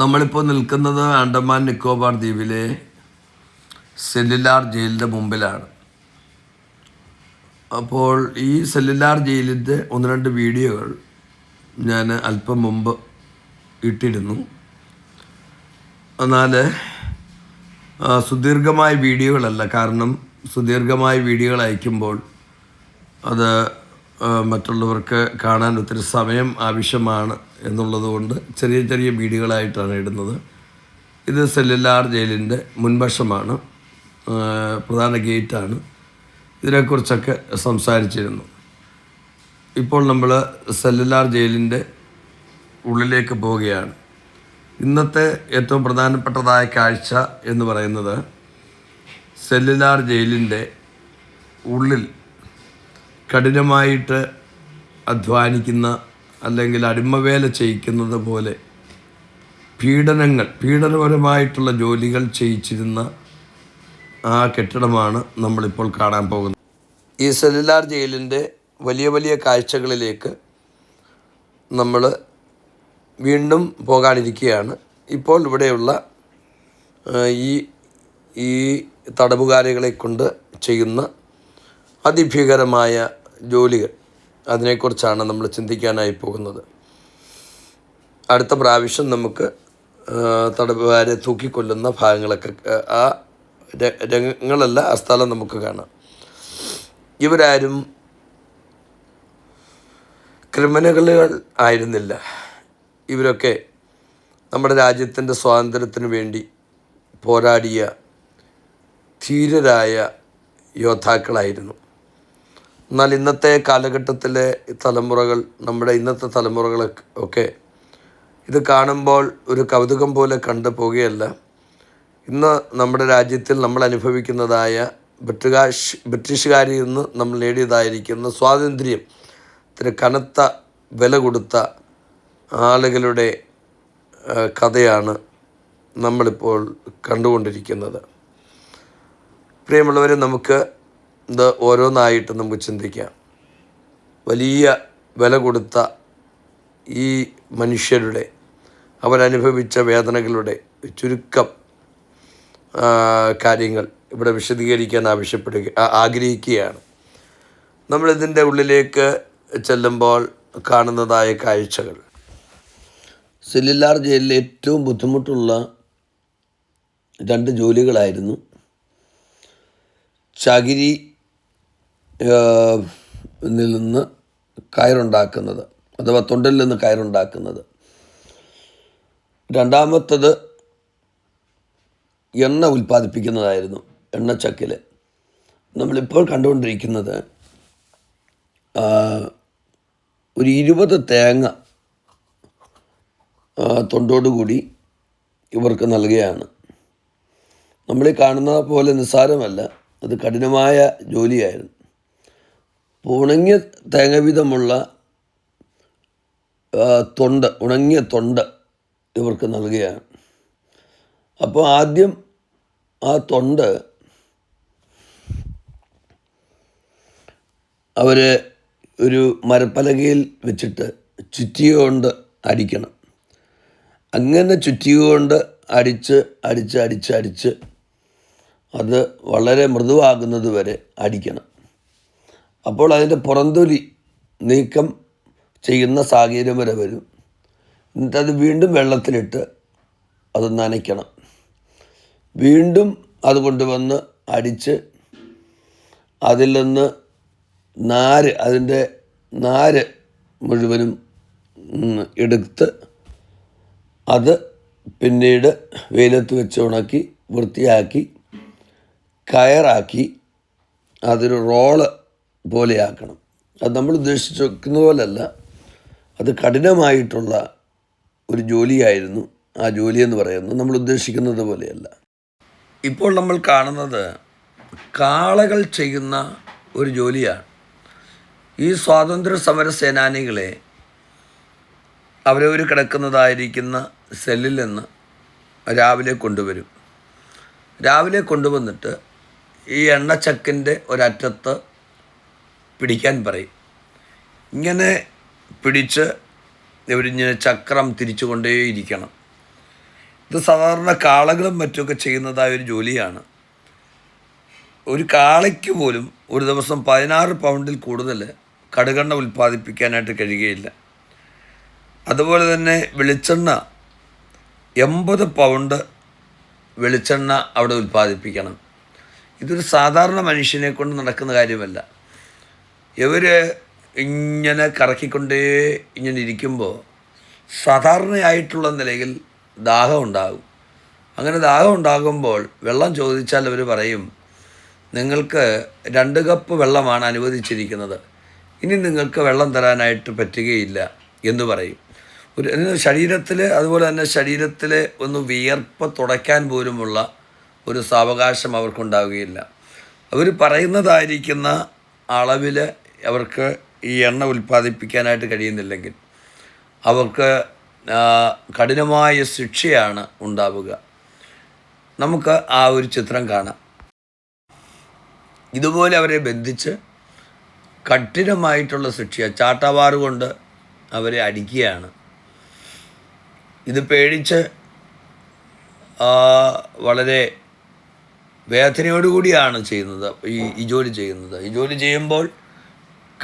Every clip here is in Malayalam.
നമ്മളിപ്പോൾ നിൽക്കുന്നത് ആൻഡമാൻ നിക്കോബാർ ദ്വീപിലെ സെല്ലുലാർ ജയിലിന്റെ മുമ്പിലാണ്. അപ്പോൾ ഈ സെല്ലുലാർ ജയിലിന്റെ ഒന്ന് രണ്ട് വീഡിയോകൾ ഞാൻ അല്പം മുമ്പ് ഇട്ടിരുന്നു. എന്നാൽ സുദീർഘമായ വീഡിയോകളല്ല കാരണം സുദീർഘമായ വീഡിയോകൾ അയക്കുമ്പോൾ അത് മറ്റുള്ളവർക്ക് കാണാൻ ഒത്തിരി സമയം ആവശ്യമാണ്. എന്നുള്ളത് കൊണ്ട് ചെറിയ ചെറിയ ബീഡികളായിട്ടാണ് ഇടുന്നത്. ഇത് സെല്ലുലാർ ജയിലിന്റെ മുൻവശമാണ്. പ്രധാന ഗേറ്റാണ്. ഇതിനെക്കുറിച്ചൊക്കെ സംസാരിച്ചിരുന്നു. ഇപ്പോൾ നമ്മൾ സെല്ലുലാർ ജയിലിന്റെ ഉള്ളിലേക്ക് പോവുകയാണ്. ഇന്നത്തെ ഏറ്റവും പ്രധാനപ്പെട്ടതായ കാഴ്ച എന്ന് പറയുന്നത് സെല്ലുലാർ ജയിലിന്റെ ഉള്ളിൽ കഠിനമായിട്ട് അധ്വാനിക്കുന്ന അല്ലെങ്കിൽ അടിമവേല ചെയ്യിക്കുന്നത് പോലെ പീഡനങ്ങൾ പീഡനപരമായിട്ടുള്ള ജോലികൾ ചെയ്യിച്ചിരുന്ന ആ കെട്ടിടമാണ് നമ്മളിപ്പോൾ കാണാൻ പോകുന്നത്. ഈ സെല്ലുലാർ ജയിലിന്റെ വലിയ വലിയ കാഴ്ചകളിലേക്ക് നമ്മൾ വീണ്ടും പോകാനിരിക്കുകയാണ്. ഇപ്പോൾ ഇവിടെയുള്ള ഈ ഈ തടവുകാരികളെ കൊണ്ട് ചെയ്യുന്ന അതിഭീകരമായ ജോലികൾ. അതിനെക്കുറിച്ചാണ് നമ്മൾ ചിന്തിക്കാനായി പോകുന്നത്. അടുത്ത പ്രാവശ്യം നമുക്ക് തടവുകാരെ തൂക്കിക്കൊല്ലുന്ന ഭാഗങ്ങളൊക്കെ ആ, രംഗങ്ങളല്ല ആ സ്ഥലം നമുക്ക് കാണാം. ഇവരാരും ക്രിമിനലുകൾ ആയിരുന്നില്ല. ഇവരൊക്കെ നമ്മുടെ രാജ്യത്തിന്റെ സ്വാതന്ത്ര്യത്തിന് വേണ്ടി പോരാടിയ ധീരരായ യോദ്ധാക്കളായിരുന്നു. എന്നാൽ ഇന്നത്തെ കാലഘട്ടത്തിലെ തലമുറകൾ നമ്മുടെ ഇന്നത്തെ തലമുറകളൊക്കെ ഒക്കെ ഇത് കാണുമ്പോൾ ഒരു കൗതുകം പോലെ കണ്ടു പോകുകയല്ല. ഇന്ന് നമ്മുടെ രാജ്യത്തിൽ നമ്മൾ അനുഭവിക്കുന്നതായ ബ്രിട്ടുകാഷ് ബ്രിട്ടീഷുകാരിൽ നിന്ന് നമ്മൾ നേടിയതായിരിക്കുന്ന സ്വാതന്ത്ര്യം ത്തിന് കനത്ത വില കൊടുത്ത ആളുകളുടെ കഥയാണ് നമ്മളിപ്പോൾ കണ്ടുകൊണ്ടിരിക്കുന്നത്. പ്രിയമുള്ളവരെ നമുക്ക് ഇത് ഓരോന്നായിട്ട് നമുക്ക് ചിന്തിക്കാം. വലിയ വില കൊടുത്ത ഈ മനുഷ്യരുടെ അവരനുഭവിച്ച വേദനകളുടെ ചുരുക്കം കാര്യങ്ങൾ ഇവിടെ വിശദീകരിക്കാൻ ആവശ്യപ്പെടുക ആഗ്രഹിക്കുകയാണ്. നമ്മളിതിന്റെ ഉള്ളിലേക്ക് ചെല്ലുമ്പോൾ കാണുന്നതായ കാഴ്ചകൾ. സെല്ലുലാർ ജയിലിൽ ഏറ്റവും ബുദ്ധിമുട്ടുള്ള രണ്ട് ജോലികളായിരുന്നു. ചകിരി നിന്ന് കയറുണ്ടാക്കുന്നത് അഥവാ തൊണ്ടിൽ നിന്ന് കയറുണ്ടാക്കുന്നത്. രണ്ടാമത്തത് എണ്ണ ഉൽപ്പാദിപ്പിക്കുന്നതായിരുന്നു എണ്ണച്ചക്കിൽ നമ്മളിപ്പോൾ കണ്ടുകൊണ്ടിരിക്കുന്നത് ഒരു ഇരുപത് തേങ്ങ തൊണ്ടോടുകൂടി ഇവർക്ക് നൽകുകയാണ്. നമ്മൾ കാണുന്ന പോലെ നിസ്സാരമല്ല അത് കഠിനമായ ജോലിയായിരുന്നു. ഉണങ്ങിയ തേങ്ങ വീതമുള്ള ആ, തൊണ്ട് ഉണങ്ങിയ തൊണ്ട് ഇവർക്ക് നൽകുകയാണ്. അപ്പോൾ ആദ്യം ആ തൊണ്ട് അവർ ഒരു മരപ്പലകയിൽ വെച്ചിട്ട് ചുറ്റിക കൊണ്ട് അടിക്കണം. അങ്ങനെ ചുറ്റിക കൊണ്ട് അടിച്ച് അടിച്ച് അടിച്ച് അടിച്ച് അത് വളരെ മൃദുവാകുന്നത് വരെ അടിക്കണം. അപ്പോൾ അതിന്റെ പുറന്തൊലി നീക്കം ചെയ്യുന്ന സാഹചര്യം വരെ വരും. എന്നിട്ട് അത് വീണ്ടും വെള്ളത്തിലിട്ട് അത് നനയ്ക്കണം. വീണ്ടും അത് കൊണ്ടുവന്ന് അടിച്ച് അതിൽ നിന്ന് നാര് അതിന്റെ നാര് മുഴുവനും എടുത്ത് അത് പിന്നീട് വെയിലത്ത് വെച്ച് ഉണക്കി വൃത്തിയാക്കി കയറാക്കി അതൊരു റോൾ പോലെയാക്കണം. അത് നമ്മൾ ഉദ്ദേശിച്ച് വെക്കുന്ന പോലല്ല. അത് കഠിനമായിട്ടുള്ള ഒരു ജോലിയായിരുന്നു. ആ ജോലി എന്ന് പറയുന്നത് നമ്മൾ ഉദ്ദേശിക്കുന്നത് പോലെയല്ല. ഇപ്പോൾ നമ്മൾ കാണുന്നത് കാളകൾ ചെയ്യുന്ന ഒരു ജോലിയാണ്. ഈ സ്വാതന്ത്ര്യ സമര സേനാനികളെ അവരവർ കിടക്കുന്നതായിരിക്കുന്ന സെല്ലിൽ നിന്ന് രാവിലെ കൊണ്ടുവരും. രാവിലെ കൊണ്ടുവന്നിട്ട് ഈ എണ്ണച്ചക്കിന്റെ ഒരറ്റത്ത് പിടിക്കാൻ പറയും. ഇങ്ങനെ പിടിച്ച് ഇവരിങ്ങനെ ചക്രം തിരിച്ചു കൊണ്ടേയിരിക്കണം ഇത് സാധാരണ കാളകളും മറ്റുമൊക്കെ ചെയ്യുന്നതായ ഒരു ജോലിയാണ്. ഒരു കാളയ്ക്ക് പോലും ഒരു ദിവസം പതിനാറ് പൗണ്ടിൽ കൂടുതൽ കടുകെണ്ണ ഉൽപ്പാദിപ്പിക്കാനായിട്ട് കഴിയുകയില്ല. അതുപോലെ തന്നെ വെളിച്ചെണ്ണ എൺപത് പൗണ്ട് വെളിച്ചെണ്ണ അവിടെ ഉൽപ്പാദിപ്പിക്കണം. ഇതൊരു സാധാരണ മനുഷ്യനെ കൊണ്ട് നടക്കുന്ന കാര്യമല്ല. ഇവർ ഇങ്ങനെ കറക്കിക്കൊണ്ടേ ഇങ്ങനെ ഇരിക്കുമ്പോൾ സാധാരണയായിട്ടുള്ള നിലയിൽ ദാഹം ഉണ്ടാകും. അങ്ങനെ ദാഹം ഉണ്ടാകുമ്പോൾ വെള്ളം ചോദിച്ചാൽ അവർ പറയും നിങ്ങൾക്ക് രണ്ട് കപ്പ് വെള്ളമാണ് അനുവദിച്ചിരിക്കുന്നത്. ഇനി നിങ്ങൾക്ക് വെള്ളം തരാനായിട്ട് പറ്റുകയില്ല എന്ന് പറയും. ഒരു ശരീരത്തിൽ അതുപോലെ തന്നെ ശരീരത്തിൽ ഒന്ന് വിയർപ്പ് തുടയ്ക്കാൻ പോലുമുള്ള ഒരു സാവകാശം അവർക്കുണ്ടാവുകയില്ല. അവർ പറയുന്നതായിരിക്കുന്ന അളവിൽ അവർക്ക് ഈ എണ്ണ ഉൽപ്പാദിപ്പിക്കാനായിട്ട് കഴിയുന്നില്ലെങ്കിൽ അവർക്ക് കഠിനമായ ശിക്ഷയാണ് ഉണ്ടാവുക. നമുക്ക് ആ ഒരു ചിത്രം കാണാം. ഇതുപോലെ അവരെ ബന്ധിച്ച് കഠിനമായിട്ടുള്ള ശിക്ഷ ചാട്ടവാറ് കൊണ്ട് അവരെ അടിക്കുകയാണ്. ഇത് പേടിച്ച് വളരെ വേദനയോടുകൂടിയാണ് ചെയ്യുന്നത് ഈ ഈ ജോലി ചെയ്യുന്നത്. ഈ ജോലി ചെയ്യുമ്പോൾ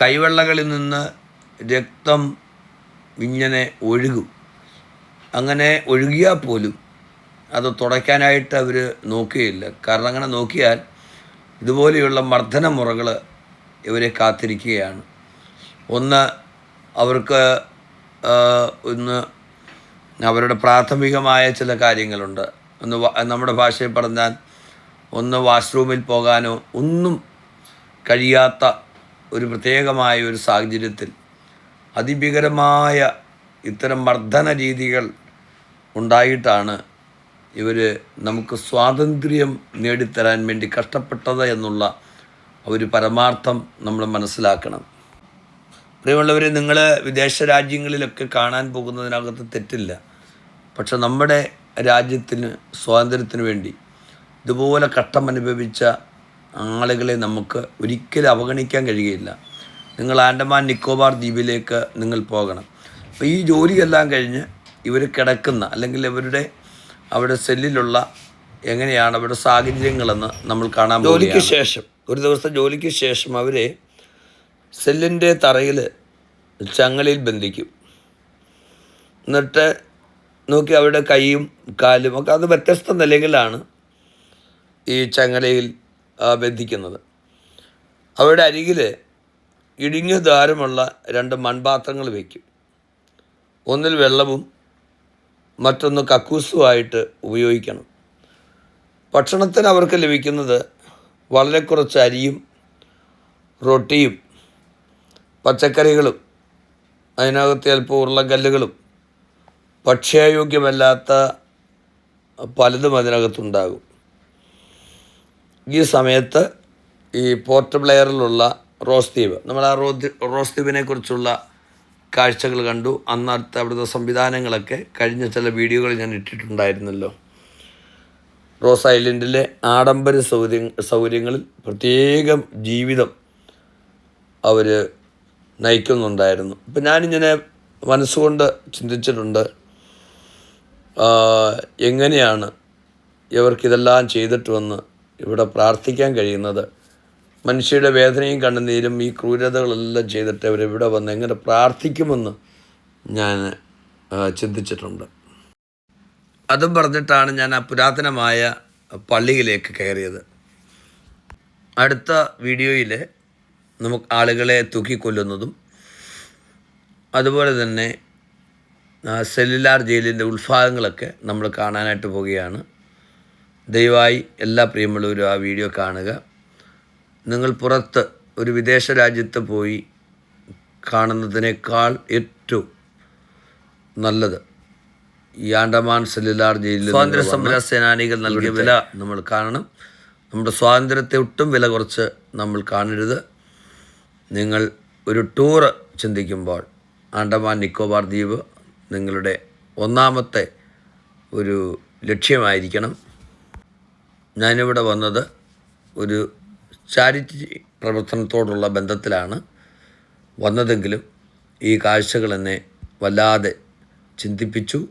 കൈവെള്ളകളിൽ നിന്ന് രക്തം ഇങ്ങനെ ഒഴുകും. അങ്ങനെ ഒഴുകിയാൽ പോലും അത് തുടയ്ക്കാനായിട്ട് അവർ നോക്കുകയില്ല. കാരണം അങ്ങനെ നോക്കിയാൽ ഇതുപോലെയുള്ള മർദ്ദന മുറകൾ ഇവരെ കാത്തിരിക്കുകയാണ്. ഒന്ന് അവർക്ക് ഒന്ന് അവരുടെ പ്രാഥമികമായ ചില കാര്യങ്ങളുണ്ട്. ഒന്ന് നമ്മുടെ ഭാഷയിൽ പറഞ്ഞാൽ ഒന്ന് വാഷ്റൂമിൽ പോകാനോ ഒന്നും കഴിയാത്ത ഒരു പ്രത്യേകമായ ഒരു സാഹചര്യത്തിൽ അതിഭീകരമായ ഇത്തരം മർദ്ദന രീതികൾ ഉണ്ടായിട്ടാണ് ഇവർ നമുക്ക് സ്വാതന്ത്ര്യം നേടിത്തരാൻ വേണ്ടി കഷ്ടപ്പെട്ടത് എന്നുള്ള ഒരു പരമാർത്ഥം നമ്മൾ മനസ്സിലാക്കണം. പ്രിയമുള്ളവരെ നിങ്ങൾ വിദേശ രാജ്യങ്ങളിലൊക്കെ കാണാൻ പോകുന്നതിനകത്ത് തെറ്റില്ല. പക്ഷെ നമ്മുടെ രാജ്യത്തിന് സ്വാതന്ത്ര്യത്തിന് വേണ്ടി ഇതുപോലെ കഷ്ടം അനുഭവിച്ച ആളുകളെ നമുക്ക് ഒരിക്കലും അവഗണിക്കാൻ കഴിയുകയില്ല. നിങ്ങൾ ആൻഡമാൻ നിക്കോബാർ ദ്വീപിലേക്ക് നിങ്ങൾ പോകണം. അപ്പോൾ ഈ ജോലിയെല്ലാം കഴിഞ്ഞ് ഇവർ കിടക്കുന്ന അല്ലെങ്കിൽ ഇവരുടെ അവരുടെ സെല്ലിലുള്ള എങ്ങനെയാണ് അവരുടെ സാഹചര്യങ്ങളെന്ന് നമ്മൾ കാണാൻ ജോലിക്ക് ശേഷം ഒരു ദിവസത്തെ ജോലിക്ക് ശേഷം അവരെ സെല്ലിന്റെ തറയിൽ ചങ്ങലയിൽ ബന്ധിക്കും. എന്നിട്ട് നോക്കി അവരുടെ കൈയും കാലും ഒക്കെ അത് വ്യത്യസ്ത നിലകളാണ് ഈ ചങ്ങലയിൽ ബന്ധിക്കുന്നത്. അവരുടെ അരികിൽ ഇടുങ്ങിയ ദ്വാരമുള്ള രണ്ട് മൺപാത്രങ്ങൾ വയ്ക്കും ഒന്നിൽ വെള്ളവും മറ്റൊന്ന് കക്കൂസുമായിട്ട് ഉപയോഗിക്കണം. ഭക്ഷണത്തിന് അവർക്ക് ലഭിക്കുന്നത് വളരെ കുറച്ച് അരിയും റൊട്ടിയും പച്ചക്കറികളും അതിനകത്ത് ചിലപ്പോൾ ഉരുളക്കല്ലുകളും ഭക്ഷ്യായോഗ്യമല്ലാത്ത പലതും അതിനകത്തുണ്ടാകും. ഈ സമയത്ത് ഈ പോർട്ട് ബ്ലെയറിലുള്ള റോസ് ദ്വീപ്. നമ്മൾ ആ റോ റോസ് ദ്വീപിനെ കുറിച്ചുള്ള കാഴ്ചകൾ കണ്ടു. അന്നത്തെ അവിടുത്തെ സംവിധാനങ്ങളൊക്കെ കഴിഞ്ഞ ചില വീഡിയോകൾ ഞാൻ ഇട്ടിട്ടുണ്ടായിരുന്നല്ലോ. റോസ് ഐലൻഡിലെ ആഡംബര സൗകര്യ സൗകര്യങ്ങളിൽ പ്രത്യേകം ജീവിതം അവർ നയിക്കുന്നുണ്ടായിരുന്നു. അപ്പം ഞാനിങ്ങനെ മനസ്സുകൊണ്ട് ചിന്തിച്ചിട്ടുണ്ട് എങ്ങനെയാണ് ഇവർക്കിതെല്ലാം ചെയ്തിട്ട് വന്ന് ഇവിടെ പ്രാർത്ഥിക്കാൻ കഴിയുന്നത്. മനുഷ്യരുടെ വേദനയും കണ്ണുനീരും ഈ ക്രൂരതകളെല്ലാം ചെയ്തിട്ട് അവർ ഇവിടെ വന്ന് എങ്ങനെ പ്രാർത്ഥിക്കുമെന്ന് ഞാൻ ചിന്തിച്ചിട്ടുണ്ട്. അതും പറഞ്ഞിട്ടാണ് ഞാൻ ആ പുരാതനമായ പള്ളിയിലേക്ക് കയറിയത്. അടുത്ത വീഡിയോയിൽ നമുക്ക് ആളുകളെ തൂക്കിക്കൊല്ലുന്നതും അതുപോലെ തന്നെ സെല്ലുലാർ ജയിലിന്റെ ഉത്ഭാഗങ്ങളൊക്കെ നമ്മൾ കാണാനായിട്ട് പോവുകയാണ്. ദയവായി എല്ലാ പ്രിയമുള്ളവരും ആ വീഡിയോ കാണുക. നിങ്ങൾ പുറത്ത് ഒരു വിദേശ രാജ്യത്ത് പോയി കാണുന്നതിനേക്കാൾ ഏറ്റവും നല്ലത് ഈ ആൻഡമാൻ സെല്ലുലാർ ജയിലിൽ സ്വാതന്ത്ര്യ സമര സേനാനികൾ നൽകിയ വില നമ്മൾ കാണണം. നമ്മുടെ സ്വാതന്ത്ര്യത്തെ ഒട്ടും വില കുറച്ച് നമ്മൾ കാണരുത്. നിങ്ങൾ ഒരു ടൂറ് ചിന്തിക്കുമ്പോൾ ആൻഡമാൻ നിക്കോബാർ ദ്വീപ് നിങ്ങളുടെ ഒന്നാമത്തെ ഒരു ലക്ഷ്യമായിരിക്കണം. ഞാനിവിടെ വന്നത് ഒരു ചാരിറ്റി പ്രവർത്തനത്തോടുള്ള ബന്ധത്തിലാണ്. വന്നതെങ്കിലും ഈ കാഴ്ചകൾ എന്നെ വല്ലാതെ ചിന്തിപ്പിച്ചു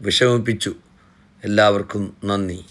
വിഷമിപ്പിച്ചു. എല്ലാവർക്കും നന്ദി.